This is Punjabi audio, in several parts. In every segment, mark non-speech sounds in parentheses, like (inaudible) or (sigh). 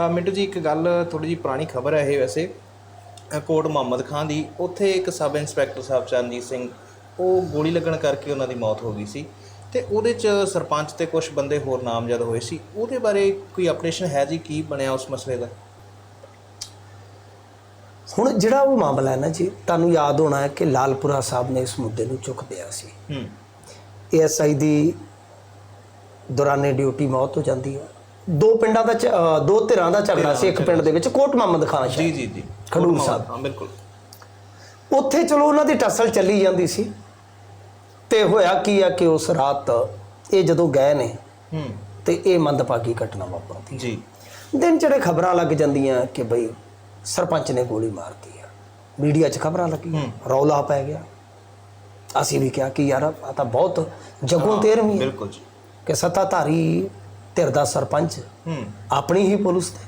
ਮਿੰਟੂ ਜੀ ਇੱਕ ਗੱਲ ਥੋੜੀ ਜੀ ਪੁਰਾਣੀ ਖਬਰ ਹੈ ਇਹ ਵੈਸੇ। ਕੋਟ ਮੁਹੰਮਦ ਖਾਨ ਦੀ ਉੱਥੇ ਇੱਕ ਸਬ ਇੰਸਪੈਕਟਰ ਸਾਹਿਬ ਚਰਨਜੀਤ ਸਿੰਘ ਉਹ ਗੋਲੀ ਲੱਗਣ ਕਰਕੇ ਉਹਨਾਂ ਦੀ ਮੌਤ ਹੋ ਗਈ ਸੀ। ਤੇ ਉਹਦੇ ਚ ਸਰਪੰਚ ਤੇ ਕੁਝ ਬੰਦੇ ਹੋਰ ਨਾਮਜ਼ਦ ਹੋਏ ਸੀ। ਉਹਦੇ ਬਾਰੇ ਕੋਈ ਆਪਰੇਸ਼ਨ ਹੈ ਜੀ? ਕੀ ਬਣਿਆ ਉਸ ਮਸਲੇ ਦਾ? ਹੁਣ ਜਿਹੜਾ ਉਹ ਮਾਮਲਾ ਹੈ ਨਾ ਜੀ ਤੁਹਾਨੂੰ ਯਾਦ ਹੋਣਾ ਹੈ ਕਿ ਲਾਲਪੁਰਾ ਸਾਹਿਬ ਨੇ ਇਸ ਮੁੱਦੇ ਨੂੰ ਚੁੱਕ ਦਿਆ ਸੀ। ਹੂੰ। ਏਐਸਆਈ ਦੀ ਦੌਰਾਨੇ ਡਿਊਟੀ ਮੌਤ ਹੋ ਜਾਂਦੀ ਹੈ। ਦੋ ਪਿੰਡਾਂ ਦਾ ਦੋ ਧਿਰਾਂ ਦਾ ਝਗੜਾ ਸੀ ਇੱਕ ਪਿੰਡ ਦੇ ਵਿੱਚ ਕੋਟ ਮੁਹੰਮਦ ਖਾਨ ਜੀ ਜੀ ਜੀ। ਖਡੂਰ ਸਾਹਿਬ। ਹਾਂ ਬਿਲਕੁਲ। ਉੱਥੇ ਚਲੋ ਉਹਨਾਂ ਦੀ ਟਸਲ ਚੱਲੀ ਜਾਂਦੀ ਸੀ। ਤੇ ਹੋਇਆ ਕੀ ਆ ਕਿ ਉਸ ਰਾਤ ਇਹ ਜਦੋਂ ਗਏ ਨੇ ਹੂੰ। ਤੇ ਇਹ ਮੰਦਭਾਗੀ ਘਟਨਾ ਵਾਪਰਦੀ। ਜੀ। ਦਿਨ ਚੜੇ ਖਬਰਾਂ ਲੱਗ ਜਾਂਦੀਆਂ ਕਿ ਬਈ ਸਰਪੰਚ ਨੇ ਗੋਲੀ ਮਾਰਤੀ ਆ। ਮੀਡੀਆ 'ਚ ਖਬਰਾਂ ਲੱਗੀਆਂ। ਰੌਲਾ ਪੈ ਗਿਆ। ਅਸੀਂ ਵੀ ਕਿਹਾ ਕਿ ਯਾਰ ਆ ਤਾਂ ਬਹੁਤ ਜਗੋਂ ਤੇਰਵੀਂ ਹੈ ਬਿਲਕੁਲ ਜੀ। ਕਿ ਸੱਤਾਧਾਰੀ ਧਿਰ ਦਾ ਸਰਪੰਚ ਹੂੰ। ਆਪਣੀ ਹੀ ਪੁਲਿਸ ਤੇ।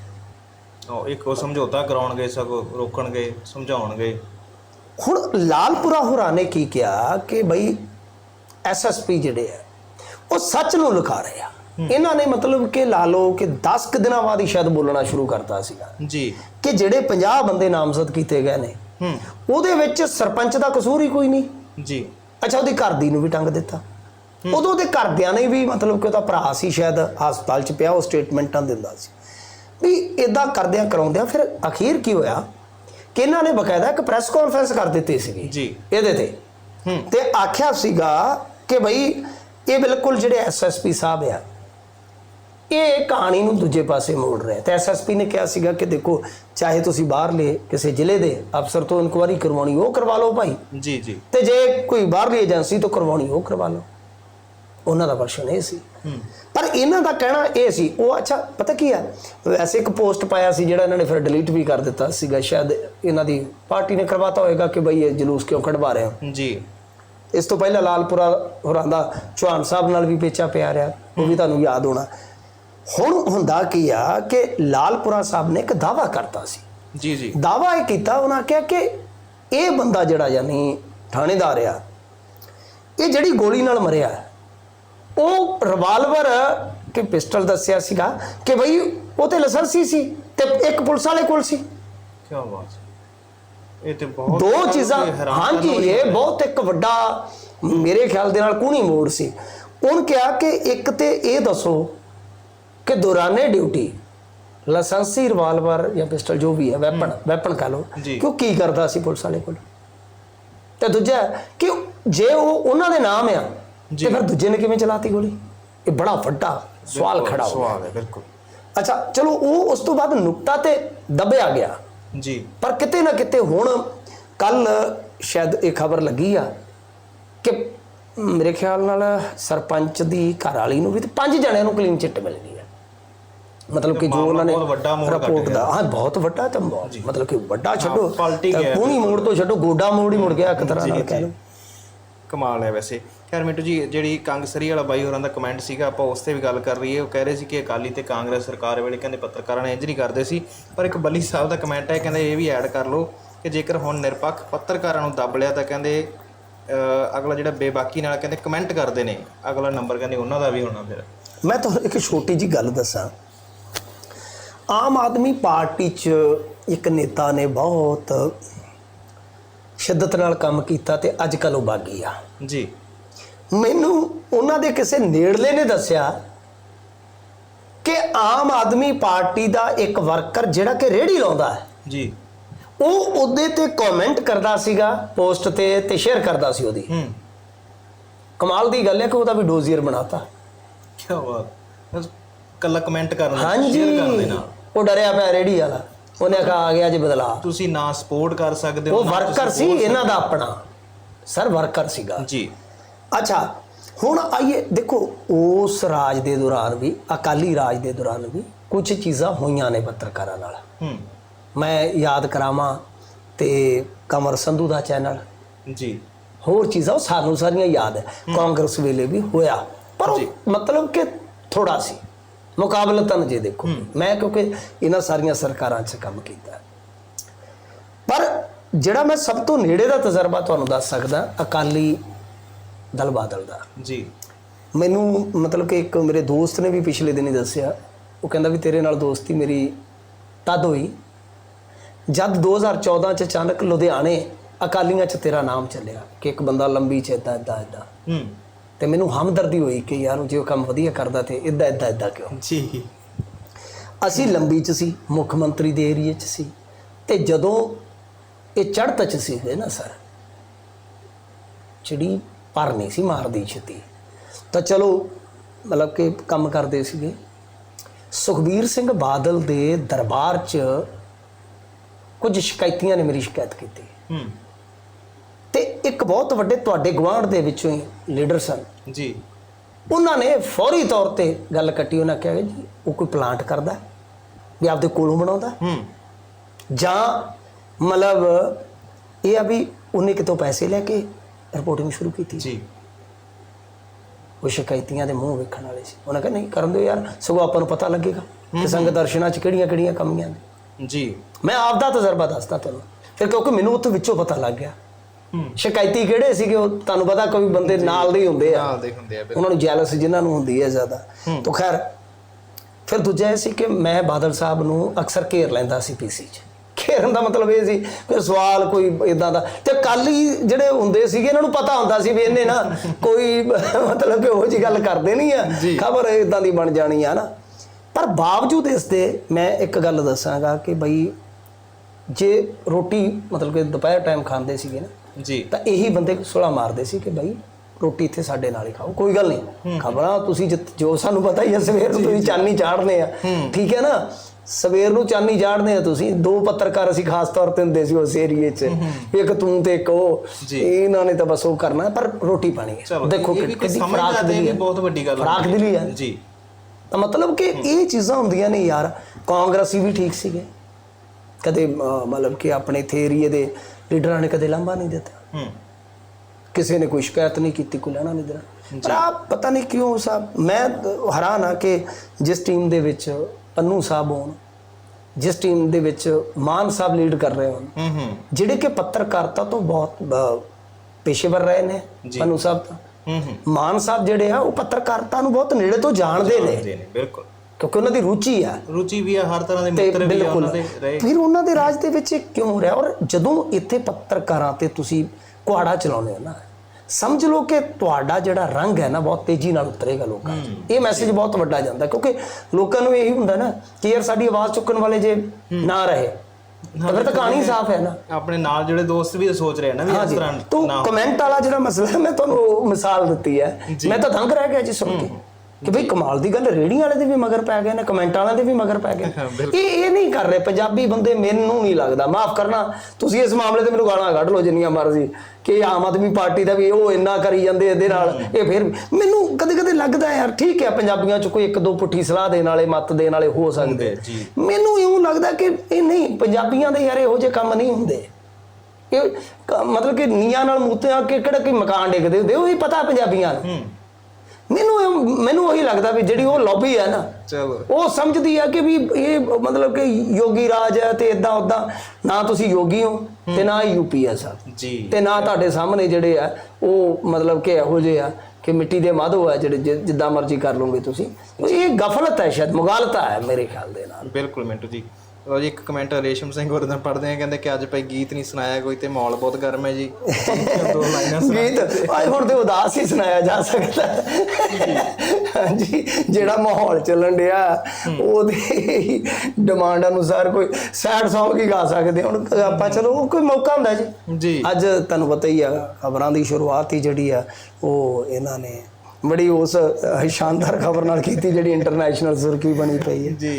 ਉਹ ਇੱਕ ਉਹ ਸਮਝੌਤਾ ਕਰਾਉਣਗੇ ਸਗੋਂ ਰੋਕਣਗੇ ਸਮਝਾਉਣਗੇ ਹੁਣ ਲਾਲਪੁਰਾ ਹੋਰਾਂ ਨੇ ਕੀ ਕਿਹਾ ਕਿ ਬਈ ਐਸਐਸਪੀ ਜਿਹੜੇ ਆ ਉਹ ਸੱਚ ਨੂੰ ਲਿਖਾ ਰਹੇ ਆ। ਇਹਨਾਂ ਨੇ ਮਤਲਬ ਕਿ ਲਾ ਲਓ ਕਿ 10 ਕੁ ਦਿਨਾਂ ਬਾਅਦ ਹੀ ਸ਼ਾਇਦ ਬੋਲਣਾ ਸ਼ੁਰੂ ਕਰਤਾ ਸੀਗਾ। ਜੀ। ਕਿ ਜਿਹੜੇ 50 ਬੰਦੇ ਨਾਮਜ਼ਦ ਕੀਤੇ ਗਏ ਨੇ ਹੂੰ। ਉਹਦੇ ਵਿੱਚ ਸਰਪੰਚ ਦਾ ਕਸੂਰ ਹੀ ਕੋਈ ਨਹੀਂ। ਜੀ। ਅੱਛਾ ਉਹਦੀ ਘਰ ਦੀ ਨੂੰ ਵੀ ਟੰਗ ਦਿੱਤਾ। ਉਦੋਂ ਉਹਦੇ ਘਰਦਿਆਂ ਨੇ ਵੀ ਮਤਲਬ ਕਿ ਉਹਦਾ ਭਰਾ ਸੀ ਸ਼ਾਇਦ ਹਸਪਤਾਲ 'ਚ ਪਿਆ ਉਹ ਸਟੇਟਮੈਂਟਾਂ ਦਿੰਦਾ ਸੀ। ਵੀ ਇਦਾਂ ਕਰਦਿਆਂ ਕਰਾਉਂਦਿਆਂ ਫਿਰ ਅਖੀਰ ਕੀ ਹੋਇਆ ਕਿ ਇਹਨਾਂ ਨੇ ਬਕਾਇਦਾ ਇੱਕ ਪ੍ਰੈਸ ਕਾਨਫਰੰਸ ਕਰ ਦਿੱਤੀ ਸੀਗੀ ਜੀ। ਇਹਦੇ ਤੇ। ਹੂੰ। ਤੇ ਆਖਿਆ ਸੀਗਾ ਕਿ ਭਈ ਇਹ ਬਿਲਕੁਲ ਜਿਹੜੇ ਐਸਐਸਪੀ ਸਾਹਿਬ ਆ ਇਹ ਕਹਾਣੀ ਨੂੰ ਦੂਜੇ ਪਾਸੇ ਮੋੜ ਰਿਹਾ ਤੇ ਐਸਐਸਪੀ ਨੇ ਕਿਹਾ ਸੀਗਾ ਕਿ ਦੇਖੋ ਚਾਹੇ ਤੁਸੀਂ ਬਾਹਰਲੇ ਕਿਸੇ ਜ਼ਿਲ੍ਹੇ ਦੇ ਅਫਸਰ ਤੋਂ ਇਨਕੁਆਇਰੀ ਕਰਵਾਉਣੀ ਉਹ ਕਰਵਾ ਲਓ ਭਾਈ। ਜੀ ਜੀ। ਤੇ ਜੇ ਕੋਈ ਬਾਹਰਲੀ ਏਜੰਸੀ ਤੋਂ ਕਰਵਾਉਣੀ ਉਹ ਕਰਵਾ ਲਓ। ਉਹਨਾਂ ਦਾ ਵਰਸ਼ਨ ਇਹ ਸੀ। ਪਰ ਇਹਨਾਂ ਦਾ ਕਹਿਣਾ ਇਹ ਸੀ ਉਹ ਅੱਛਾ ਪਤਾ ਕੀ ਆ? ਵੈਸੇ ਇੱਕ ਪੋਸਟ ਪਾਇਆ ਸੀ ਜਿਹੜਾ ਇਹਨਾਂ ਨੇ ਫਿਰ ਡਿਲੀਟ ਵੀ ਕਰ ਦਿੱਤਾ ਸੀਗਾ ਸ਼ਾਇਦ ਇਹਨਾਂ ਦੀ ਪਾਰਟੀ ਨੇ ਕਰਵਾਤਾ ਹੋਏਗਾ ਕਿ ਬਈ ਇਹ ਜਲੂਸ ਕਿਉਂ ਕਢਵਾ ਰਹੇ ਹੋ ਜੀ। ਇਸ ਤੋਂ ਪਹਿਲਾਂ ਲਾਲਪੁਰਾ ਹੋਰਾਂ ਦਾ ਚੌਹਾਨ ਸਾਹਿਬ ਨਾਲ ਵੀ ਪੇਚਾ ਪਿਆ ਰਿਹਾ ਉਹ ਵੀ ਤੁਹਾਨੂੰ ਯਾਦ ਹੋਣਾ। ਹੁਣ ਹੁੰਦਾ ਕੀ ਆ ਕਿ ਲਾਲਪੁਰਾ ਸਾਹਿਬ ਨੇ ਇੱਕ ਦਾਵਾ ਕਰਤਾ ਸੀ। ਜੀ ਜੀ। ਦਾਵਾ ਇਹ ਕੀਤਾ ਉਹਨਾਂ ਕਿਹਾ ਕਿ ਇਹ ਬੰਦਾ ਜਿਹੜਾ ਯਾਨੀ ਥਾਣੇਦਾਰ ਆ ਇਹ ਜਿਹੜੀ ਗੋਲੀ ਨਾਲ ਮਰਿਆ ਉਹ ਰਿਵਾਲਵਰ ਕਿ ਪਿਸਟਲ ਦੱਸਿਆ ਸੀਗਾ ਕਿ ਬਈ ਉਹ ਤੇ ਲਾਇਸੈਂਸੀ ਸੀ ਤੇ ਇੱਕ ਪੁਲਿਸ ਵਾਲੇ ਕੋਲ ਸੀ ਕੀ ਬਾਤ ਹੈ। ਇਹ ਤੇ ਬਹੁਤ ਦੋ ਚੀਜ਼ਾਂ ਹਾਂਜੀ ਇਹ ਬਹੁਤ ਇੱਕ ਵੱਡਾ ਮੇਰੇ ਖਿਆਲ ਦੇ ਨਾਲ ਕੂਣੀ ਮੋੜ ਸੀ ਉਹਨ ਕਿਹਾ ਕਿ ਇੱਕ ਤੇ ਇਹ ਦੱਸੋ ਕਿ ਦੌਰਾਨੇ ਡਿਊਟੀ ਲਾਇਸੈਂਸੀ ਰਿਵਾਲਵਰ ਜਾਂ ਪਿਸਟਲ ਜੋ ਵੀ ਹੈ ਵੈਪਨ ਵੈਪਨ ਕਹ ਲਓ। ਕਿ ਉਹ ਕੀ ਕਰਦਾ ਸੀ ਪੁਲਿਸ ਵਾਲੇ ਕੋਲ ਤੇ ਦੂਜਾ ਕਿ ਜੇ ਉਹ ਉਹਨਾਂ ਦੇ ਨਾਮ ਆ। ਤੇ ਫਿਰ ਦੂਜੇ ਨੇ ਕਿਵੇਂ ਚਲਾਤੀ ਗੋਲੀ? ਇਹ ਬੜਾ ਵੱਡਾ ਸਵਾਲ ਖੜਾ ਹੋ ਗਿਆ। ਸਵਾਲ ਹੈ ਬਿਲਕੁਲ। ਅੱਛਾ ਚਲੋ ਉਹ ਉਸ ਤੋਂ ਬਾਅਦ ਨੁਕਤਾ ਤੇ ਦਬਿਆ ਗਿਆ। ਜੀ। ਪਰ ਕਿਤੇ ਨਾ ਕਿਤੇ ਹੁਣ ਕੱਲ ਸ਼ਾਇਦ ਇਹ ਖਬਰ ਲੱਗੀ ਆ ਕਿ ਮੇਰੇ ਖਿਆਲ ਨਾਲ ਸਰਪੰਚ ਦੀ ਘਰ ਵਾਲੀ ਨੂੰ ਵੀ ਤੇ ਪੰਜ ਜਣਿਆਂ ਨੂੰ ਕਲੀਨ ਚਿੱਟ ਮਿਲ ਗਈ ਹੈ। ਮਤਲਬ ਕਿ ਜੋ ਉਹਨਾਂ ਨੇ ਰਿਪੋਰਟ। ਦਾ ਹਾਂ ਬਹੁਤ ਵੱਡਾ ਤਾਂ ਬਹੁਤ ਮਤਲਬ ਕਿ ਵੱਡਾ ਛੱਡੋ। ਪੂਣੀ ਮੋੜ ਤੋਂ ਛੱਡੋ ਗੋਡਾ ਮੋੜ ਹੀ ਮੁੜ ਗਿਆ ਇੱਕ ਤਰ੍ਹਾਂ ਨਾਲ ਕਹਿ ਲਓ। ਕਮਾਲ ਹੈ ਵੈਸੇ। ਖੈਰ ਮਿੰਟੂ ਜੀ, ਜਿਹੜੀ ਕੰਗਸਰੀ ਵਾਲਾ ਬਾਈ ਹੋਰਾਂ ਦਾ ਕਮੈਂਟ ਸੀਗਾ, ਆਪਾਂ ਉਸ ਤੇ ਵੀ ਗੱਲ ਕਰ ਲਈਏ। ਉਹ ਕਹਿ ਰਹੇ ਸੀ ਕਿ ਅਕਾਲੀ ਤੇ ਕਾਂਗਰਸ ਸਰਕਾਰ ਵੇਲੇ ਕਹਿੰਦੇ ਪੱਤਰਕਾਰਾਂ ਨੇ ਇੰਜ ਨਹੀਂ ਕਰਦੇ ਸੀ। ਪਰ ਇੱਕ ਬੱਲੀ ਸਾਹਿਬ ਦਾ ਕਮੈਂਟ ਹੈ, ਕਹਿੰਦੇ ਇਹ ਵੀ ਐਡ ਕਰ ਲਓ ਕਿ ਜੇਕਰ ਹੁਣ ਨਿਰਪੱਖ ਪੱਤਰਕਾਰਾਂ ਨੂੰ ਦੱਬ ਲਿਆ ਤਾਂ ਕਹਿੰਦੇ ਅਗਲਾ ਜਿਹੜਾ ਬੇਬਾਕੀ ਨਾਲ ਕਹਿੰਦੇ ਕਮੈਂਟ ਕਰਦੇ ਨੇ। ਅਗਲਾ ਨੰਬਰ ਕਹਿੰਦੇ ਉਹਨਾਂ ਦਾ ਵੀ ਹੋਣਾ ਫਿਰ। ਮੈਂ ਤੁਹਾਨੂੰ ਇੱਕ ਛੋਟੀ ਜੀ ਗੱਲ ਦੱਸਾਂ। ਆਮ ਆਦਮੀ ਪਾਰਟੀ 'ਚ ਇੱਕ ਨੇਤਾ ਨੇ ਬਹੁਤ ਸ਼ਿੱਦਤ ਨਾਲ ਕੰਮ ਕੀਤਾ ਤੇ ਅੱਜ ਕੱਲ ਉਹ ਬਾਗੀ ਆ। ਜੀ। ਮੈਨੂੰ ਉਹਨਾਂ ਦੇ ਕਿਸੇ ਨੇੜਲੇ ਨੇ ਦੱਸਿਆ ਕਿ ਆਮ ਆਦਮੀ ਪਾਰਟੀ ਦਾ ਇੱਕ ਵਰਕਰ ਜਿਹੜਾ ਕਿ ਰੇੜੀ ਲਾਉਂਦਾ ਹੈ ਜੀ। ਉਹ ਉਹਦੇ ਤੇ ਕਮੈਂਟ ਕਰਦਾ ਸੀਗਾ ਪੋਸਟ ਤੇ ਤੇ ਸ਼ੇਅਰ ਕਰਦਾ ਸੀ ਉਹਦੀ। ਹੂੰ। ਕਮਾਲ ਦੀ ਗੱਲ ਹੈ ਕਿ ਉਹਦਾ ਵੀ ਡੋਜ਼ੀਅਰ ਬਣਾਤਾ। ਕੀ ਬਾਤ। ਕੱਲਾ ਕਮੈਂਟ ਕਰਨ ਸ਼ੇਅਰ ਕਰਨ ਦੇ ਨਾਲ। ਉਹ ਡਰਿਆ ਪਿਆ ਰੇੜੀ ਵਾਲਾ। ਉਹਨੇ ਕਿਹਾ ਆ ਗਿਆ ਜੀ ਬਦਲਾ ਤੁਸੀਂ ਨਾ ਸਪੋਰਟ ਕਰ ਸਕਦੇ ਹੋ ਉਹ ਨਾ ਵਰਕਰ ਤੁਸੀਂ ਸੀ ਇਹਨਾਂ ਦਾ ਆਪਣਾ। ਸਰ ਵਰਕਰ ਸੀਗਾ। ਜੀ। ਅੱਛਾ ਹੁਣ ਆਈਏ ਦੇਖੋ ਉਸ ਰਾਜ ਦੇ ਦੌਰਾਨ ਵੀ ਅਕਾਲੀ ਰਾਜ ਦੇ ਦੌਰਾਨ ਵੀ ਕੁਝ ਚੀਜ਼ਾਂ ਹੋਈਆਂ ਨੇ ਪੱਤਰਕਾਰਾਂ ਨਾਲ। ਹੂੰ। ਮੈਂ ਯਾਦ ਕਰਾਵਾਂ ਤੇ ਕਮਰ ਸੰਧੂ ਦਾ ਚੈਨਲ। ਜੀ। ਹੋਰ ਚੀਜ਼ਾਂ ਉਹ ਸਾਨੂੰ ਸਾਰੀਆਂ ਯਾਦ ਹੈ। ਕਾਂਗਰਸ ਵੇਲੇ ਵੀ ਹੋਇਆ। ਪਰ ਉਹ ਮਤਲਬ ਕਿ ਥੋੜਾ ਸੀ। ਮੁਕਾਬਲਤਨ ਜੇ ਦੇਖੋ। ਮੈਂ ਕਿਉਂਕਿ ਇਹਨਾਂ ਸਾਰੀਆਂ ਸਰਕਾਰਾਂ 'ਚ ਕੰਮ ਕੀਤਾ। ਪਰ ਜਿਹੜਾ ਮੈਂ ਸਭ ਤੋਂ ਨੇੜੇ ਦਾ ਤਜਰਬਾ ਤੁਹਾਨੂੰ ਦੱਸ ਸਕਦਾ ਅਕਾਲੀ ਦਲ ਬਾਦਲ ਦਾ। ਜੀ। ਮੈਨੂੰ ਮਤਲਬ ਕਿ ਇੱਕ ਮੇਰੇ ਦੋਸਤ ਨੇ ਵੀ ਪਿਛਲੇ ਦਿਨ ਹੀ ਦੱਸਿਆ ਉਹ ਕਹਿੰਦਾ ਵੀ ਤੇਰੇ ਨਾਲ ਦੋਸਤੀ ਮੇਰੀ ਤਦ ਹੋਈ ਜਦ 2014 ਚ ਅਚਾਨਕ ਲੁਧਿਆਣੇ ਅਕਾਲੀਆਂ ਚ ਤੇਰਾ ਨਾਮ ਚੱਲਿਆ ਕਿ ਇੱਕ ਬੰਦਾ ਲੰਬੀ ਚ ਇਦਾਂ ਇਦਾਂ ਇਦਾਂ ਹੂੰ। ਤੇ ਮੈਨੂੰ ਹਮਦਰਦੀ ਹੋਈ ਕਿ ਯਾਰ ਉਹ ਜੇ ਉਹ ਕੰਮ ਵਧੀਆ ਕਰਦਾ ਤੇ ਇਦਾਂ ਇਦਾਂ ਇਦਾਂ ਕਿਉਂ? ਜੀ। ਅਸੀਂ ਲੰਬੀ ਚ ਸੀ ਮੁੱਖ ਮੰਤਰੀ ਦੇ ਏਰੀਏ ਚ ਸੀ ਤੇ ਜਦੋਂ ਇਹ ਚੜ੍ਹਤ ਚ ਸੀ ਨਾ ਸਰ ਚਿੜੀ ਪਰ ਨਹੀਂ ਸੀ ਮਾਰਦੀ ਛੇਤੀ। ਤਾਂ ਚਲੋ ਮਤਲਬ ਕਿ ਕੰਮ ਕਰਦੇ ਸੀਗੇ। ਸੁਖਬੀਰ ਸਿੰਘ ਬਾਦਲ ਦੇ ਦਰਬਾਰ 'ਚ ਕੁਝ ਸ਼ਿਕਾਇਤੀਆਂ ਨੇ ਮੇਰੀ ਸ਼ਿਕਾਇਤ ਕੀਤੀ। ਹੂੰ। ਇੱਕ ਬਹੁਤ ਵੱਡੇ ਤੁਹਾਡੇ ਗਵਾਂਢ ਦੇ ਵਿੱਚੋਂ ਹੀ ਲੀਡਰ ਸਨ। ਜੀ। ਉਹਨਾਂ ਨੇ ਫੌਰੀ ਤੌਰ ਤੇ ਗੱਲ ਕੱਟੀ ਉਹਨਾਂ ਕਿਹਾ ਜੀ ਉਹ ਕੋਈ ਪਲਾਂਟ ਕਰਦਾ ਵੀ ਆਪਦੇ ਕੋਲੋਂ ਬਣਾਉਂਦਾ ਹੈ, ਜਾਂ ਮਤਲਬ ਇਹ ਆ ਵੀ ਉਹਨੇ ਕਿਤੋਂ ਪੈਸੇ ਲੈ ਕੇ ਰਿਪੋਰਟਿੰਗ ਸ਼ੁਰੂ ਕੀਤੀ? ਜੀ। ਉਹ ਸ਼ਿਕਾਇਤੀਆਂ ਦੇ ਮੂੰਹ ਵੇਖਣ ਵਾਲੇ ਸੀ। ਉਹਨਾਂ ਕਹਿੰਦੇ ਨਹੀਂ ਕਰਨ ਦਿਓ ਯਾਰ ਸਗੋਂ ਆਪਾਂ ਨੂੰ ਪਤਾ ਲੱਗੇਗਾ ਕਿ ਸੰਗਤ ਦਰਸ਼ਨਾਂ 'ਚ ਕਿਹੜੀਆਂ ਕਿਹੜੀਆਂ ਕਮੀਆਂ ਨੇ। ਜੀ। ਮੈਂ ਆਪ ਦਾ ਤਜਰਬਾ ਦੱਸਦਾ ਤੁਹਾਨੂੰ। ਫਿਰ ਕਿਉਂਕਿ ਮੈਨੂੰ ਉੱਥੇ ਵਿੱਚੋਂ ਪਤਾ ਲੱਗ ਗਿਆ ਸ਼ਿਕਾਇਤੀ ਕਿਹੜੇ ਸੀਗੇ ਉਹ? ਤੁਹਾਨੂੰ ਪਤਾ ਕੋਈ ਬੰਦੇ ਨਾਲ ਦੇ ਹੀ ਹੁੰਦੇ ਆ। ਨਾਲ ਦੇ ਹੁੰਦੇ ਆ। ਉਹਨਾਂ ਨੂੰ ਜੈਲਸ ਜਿਨ੍ਹਾਂ ਨੂੰ ਹੁੰਦੀ ਹੈ ਜ਼ਿਆਦਾ। ਤਾਂ ਖੈਰ ਫਿਰ ਦੂਜਾ ਇਹ ਸੀ ਕਿ ਮੈਂ ਬਾਦਲ ਸਾਹਿਬ ਨੂੰ ਅਕਸਰ ਘੇਰ ਲੈਂਦਾ ਸੀ ਪੀਸੀ 'ਚ। ਘੇਰਨ ਦਾ ਮਤਲਬ ਇਹ ਸੀ ਕਿ ਸਵਾਲ ਕੋਈ ਇਦਾਂ ਦਾ। ਤੇ ਕਾਲੀ ਜਿਹੜੇ ਹੁੰਦੇ ਸੀਗੇ ਇਹਨਾਂ ਨੂੰ ਪਤਾ ਹੁੰਦਾ ਸੀ ਵੀ ਇਹਨੇ ਨਾ ਕੋਈ (laughs) ਮਤਲਬ ਕਿ ਉਹ ਜੀ ਗੱਲ ਕਰਦੇ ਨਹੀਂ ਆ। ਖਬਰ ਇਦਾਂ ਦੀ ਬਣ ਜਾਣੀ ਆ ਨਾ। ਪਰ ਬਾਵਜੂਦ ਇਸ ਦੇ ਮੈਂ ਇੱਕ ਗੱਲ ਦੱਸਾਂਗਾ ਕਿ ਬਈ ਜੇ ਰੋਟੀ ਮਤਲਬ ਕਿ ਦੁਪਹਿਰ ਟਾਈਮ ਖਾਂਦੇ ਸੀਗੇ ਨਾ ਜੀ। ਤਾਂ ਇਹੀ ਬੰਦੇ ਸੁਲਾ ਮਾਰਦੇ ਸੀ ਕਿ ਭਾਈ ਰੋਟੀ ਇੱਥੇ ਸਾਡੇ ਨਾਲ ਹੀ ਖਾਓ ਕੋਈ ਗੱਲ ਨਹੀਂ। ਖਬਰਾਂ ਤੁਸੀਂ ਜੋ ਸਾਨੂੰ ਪਤਾ ਹੀ ਹੈ ਸਵੇਰ ਨੂੰ ਤੁਸੀਂ ਚਾਨੀ ਚਾੜਨੇ ਆ। ਠੀਕ ਹੈ ਨਾ? ਸਵੇਰ ਨੂੰ ਚਾਨੀ ਚਾੜਨੇ ਆ ਤੁਸੀਂ। ਦੋ ਪੱਤਰਕਾਰ ਅਸੀਂ ਖਾਸ ਤੌਰ ਤੇ ਹੁੰਦੇ ਸੀ ਉਸ ਏਰੀਏ 'ਚ। ਇੱਕ ਤੂੰ ਤੇ ਇੱਕ ਉਹ। ਇਹਨਾਂ ਨੇ ਤਾਂ ਬਸ ਉਹ ਕਰਨਾ ਪਰ ਰੋਟੀ ਪਾਣੀ ਹੈ। ਦੇਖੋ ਕਿੰਨੀ ਫਰਾਕ ਵੀ ਹੈ। ਬਹੁਤ ਵੱਡੀ ਗੱਲ ਫਰਾਕ ਹੁੰਦੀ ਦਿਲੀ ਹੈ। ਜੀ। ਤਾਂ ਮਤਲਬ ਕਿ ਇਹ ਚੀਜ਼ਾਂ ਹੁੰਦੀਆਂ ਨੇ ਯਾਰ। ਕਾਂਗਰਸੀ ਵੀ ਠੀਕ ਸੀਗੇ। ਕਦੇ ਮਤਲਬ ਕਿ ਆਪਣੇ ਇੱਥੇ ਏਰੀਏ ਦੇ ਲੀਡਰਾਂ ਨੇ ਕਦੇ ਲਾਂਭਾ ਨਹੀਂ ਦਿੱਤਾ। ਹੂੰ। ਕਿਸੇ ਨੇ ਕੋਈ ਸ਼ਿਕਾਇਤ ਨਹੀਂ ਕੀਤੀ ਕੋਈ ਲੈਣਾ ਨਹੀਂ ਦੇਣਾ। ਪਰ ਆ ਪਤਾ ਨਹੀਂ ਕਿਉਂ ਸਾਹਿਬ ਮੈਂ ਹੈਰਾਨ ਆ ਕਿ ਜਿਸ ਟੀਮ ਦੇ ਵਿੱਚ ਪੰਨੂ ਸਾਹਿਬ ਹੋਣ ਜਿਸ ਟੀਮ ਦੇ ਵਿੱਚ ਮਾਨ ਸਾਹਿਬ ਲੀਡ ਕਰ ਰਹੇ ਹੋਣ ਜਿਹੜੇ ਕਿ ਪੱਤਰਕਾਰਤਾ ਤੋਂ ਬਹੁਤ ਪੇਸ਼ੇਵਰ ਰਹੇ ਨੇ ਪੰਨੂ ਸਾਹਿਬ ਤਾਂ। ਹੂੰ ਹੂੰ। ਮਾਨ ਸਾਹਿਬ ਜਿਹੜੇ ਆ ਉਹ ਪੱਤਰਕਾਰਤਾ ਨੂੰ ਬਹੁਤ ਨੇੜੇ ਤੋਂ ਜਾਣਦੇ ਨੇ ਬਿਲਕੁਲ। ਕਿਉਂਕਿ ਉਹਨਾਂ ਦੀ ਰੁਚੀ ਆ। ਰੁਚੀ ਵੀ ਆ ਹਰ ਤਰ੍ਹਾਂ ਦੇ ਮਿੱਤਰ ਵੀ ਆ ਉਹਨਾਂ ਦੇ ਰਹੇ। ਫਿਰ ਉਹਨਾਂ ਦੇ ਰਾਜ ਦੇ ਵਿੱਚ ਕਿਉਂ ਰਿਹਾ? ਔਰ ਜਦੋਂ ਇੱਥੇ ਪੱਤਰਕਾਰਾਂ ਤੇ ਤੁਸੀਂ ਕੁਹਾੜਾ ਚਲਾਉਂਦੇ ਹੋ ਨਾ ਸਮਝ ਲਓ ਕਿ ਤੁਹਾਡਾ ਜਿਹੜਾ ਰੰਗ ਹੈ ਨਾ ਬਹੁਤ ਤੇਜ਼ੀ ਨਾਲ ਉਤਰੇਗਾ ਲੋਕਾਂ 'ਚ। ਇਹ ਮੈਸੇਜ ਬਹੁਤ ਵੱਡਾ ਜਾਂਦਾ ਕਿਉਂਕਿ ਲੋਕਾਂ ਨੂੰ ਇਹੀ ਹੁੰਦਾ ਨਾ ਕਿ ਯਾਰ ਸਾਡੀ ਆਵਾਜ਼ ਚੁੱਕਣ ਵਾਲੇ ਜੇ ਨਾ ਰਹੇ ਫਿਰ ਤਾਂ ਕਹਾਣੀ ਸਾਫ਼ ਹੈ ਨਾ। ਆਪਣੇ ਨਾਲ ਜਿਹੜੇ ਦੋਸਤ ਵੀ ਸੋਚ ਰਹੇ ਨਾ ਵੀ ਇਸ ਤਰ੍ਹਾਂ ਤੂੰ ਕਮੈਂਟ ਵਾਲਾ ਜਿਹੜਾ ਮਸਲਾ ਹੈ, ਮੈਂ ਤੁਹਾਨੂੰ ਮਿਸਾਲ ਦਿੱਤੀ ਹੈ। ਮੈਂ ਤਾਂ ਦੰਗ ਰਹਿ ਗਿਆ ਜੀ ਸੁਣ ਕੇ। ਕਿ ਭਈ ਕਮਾਲ ਦੀ ਗੱਲ ਰੇੜੀ ਵਾਲੇ ਦੇ ਵੀ ਮਗਰ ਪੈ ਗਏ ਨੇ ਕਮੈਂਟ ਵਾਲਿਆਂ ਦੇ ਵੀ ਮਗਰ ਪੈ ਗਏ। (laughs) ਇਹ ਇਹ ਨਹੀਂ ਕਰ ਰਹੇ ਪੰਜਾਬੀ ਬੰਦੇ ਮੈਨੂੰ ਨਹੀਂ ਲੱਗਦਾ। ਮਾਫ ਕਰਨਾ ਤੁਸੀਂ ਇਸ ਮਾਮਲੇ ਤੇ ਮੈਨੂੰ ਗਾਲਾਂ ਕੱਢ ਲਓ ਜਿੰਨੀਆਂ ਮਰਜ਼ੀ ਕਿ ਆਮ ਆਦਮੀ ਪਾਰਟੀ ਦਾ ਵੀ ਉਹ ਇੰਨਾ ਕਰੀ ਜਾਂਦੇ ਇਹਦੇ ਨਾਲ ਇਹ ਫਿਰ ਮੈਨੂੰ ਕਦੇ ਕਦੇ ਲੱਗਦਾ ਯਾਰ ਠੀਕ ਹੈ ਪੰਜਾਬੀਆਂ ਚ ਕੋਈ ਇੱਕ ਦੋ ਪੁੱਠੀ ਸਲਾਹ ਦੇਣ ਵਾਲੇ ਮਤ ਦੇਣ ਵਾਲੇ ਹੋ ਸਕਦੇ। ਮੈਨੂੰ ਇਉਂ ਲੱਗਦਾ ਕਿ ਇਹ ਨਹੀਂ ਪੰਜਾਬੀਆਂ ਦੇ ਯਾਰ ਇਹੋ ਜਿਹੇ ਕੰਮ ਨਹੀਂ ਹੁੰਦੇ। ਇਹ ਮਤਲਬ ਕਿ ਨੀਆਂ ਨਾਲ ਮੂਤਿਆਂ ਕਿ ਕਿਹੜਾ ਕੋਈ ਮਕਾਨ ਡਿੱਗਦੇ ਹੁੰਦੇ ਉਹ ਹੀ ਪਤਾ ਪੰਜਾਬੀਆਂ ਨੂੰ। ਮੈਨੂੰ ਇਹ- ਮੈਨੂੰ ਉਹੀ ਲੱਗਦਾ ਵੀ ਜਿਹੜੀ ਉਹ ਲੌਬੀ ਹੈ ਨਾ ਚਲੋ। ਉਹ ਸਮਝਦੀ ਹੈ ਕਿ ਵੀ ਇਹ ਮਤਲਬ ਕਿ ਯੋਗੀ ਰਾਜ ਹੈ ਤੇ ਇਦਾਂ ਉਦਾਂ ਨਾ ਤੁਸੀਂ ਯੋਗੀ ਹੋ ਤੇ ਨਾ ਯੂਪੀ ਹੈ ਸਾਹਿਬ ਜੀ। ਤੇ ਨਾ ਤੁਹਾਡੇ ਸਾਹਮਣੇ ਜਿਹੜੇ ਆ ਉਹ ਮਤਲਬ ਕਿ ਇਹੋ ਜਿਹੇ ਆ ਕਿ ਮਿੱਟੀ ਦੇ ਮਾਧੋ ਆ ਜਿਹੜੇ ਜਿ- ਜਿੱਦਾਂ ਮਰਜ਼ੀ ਕਰ ਲਓਗੇ ਤੁਸੀਂ। ਇਹ ਗਫਲਤ ਹੈ ਸ਼ਾਇਦ ਮੁਗਾਲਤਾ ਹੈ ਮੇਰੇ ਖਿਆਲ ਦੇ ਨਾਲ। ਬਿਲਕੁਲ ਮਿੰਟੂ ਜੀ। ਉਹ ਜੀ ਇੱਕ ਕਮੈਂਟ ਰੇਸ਼ਮ ਸਿੰਘ ਹੋਰ ਦਾ ਪੜਦੇ ਆ ਕਹਿੰਦੇ ਕਿ ਅੱਜ ਭਾਈ ਗੀਤ ਨਹੀਂ ਸੁਣਾਇਆ ਕੋਈ ਤੇ ਮਾਹੌਲ ਬਹੁਤ ਗਰਮ ਹੈ ਜੀ। ਦੋ ਲਾਈਨਾਂ ਗੀਤ ਆਏ ਹੁਣ ਤੇ ਉਦਾਸ ਹੀ ਸੁਣਾਇਆ ਜਾ ਸਕਦਾ। ਹਾਂਜੀ ਜਿਹੜਾ ਮਾਹੌਲ ਚੱਲਣ ਡਿਆ ਉਹਦੀ ਡਿਮਾਂਡ ਅਨੁਸਾਰ ਕੋਈ ਸੈਡ Song ਹੀ ਗਾ ਸਕਦੇ ਹੁਣ ਆਪਾਂ ਚਲੋ ਉਹ ਕੋਈ ਮੌਕਾ ਹੁੰਦਾ ਜੀ। ਜੀ। ਅੱਜ ਤੁਹਾਨੂੰ ਪਤਾ ਹੀ ਆ ਖਬਰਾਂ ਦੀ ਸ਼ੁਰੂਆਤ ਹੀ ਜਿਹੜੀ ਆ ਉਹ ਇਹਨਾਂ ਨੇ ਬੜੀ ਉਸ ਸ਼ਾਨਦਾਰ ਖਬਰ ਨਾਲ ਕੀਤੀ ਜਿਹੜੀ ਇੰਟਰਨੈਸ਼ਨਲ ਸੁਰਖੀ ਬਣੀ ਪਈ ਹੈ। ਜੀ।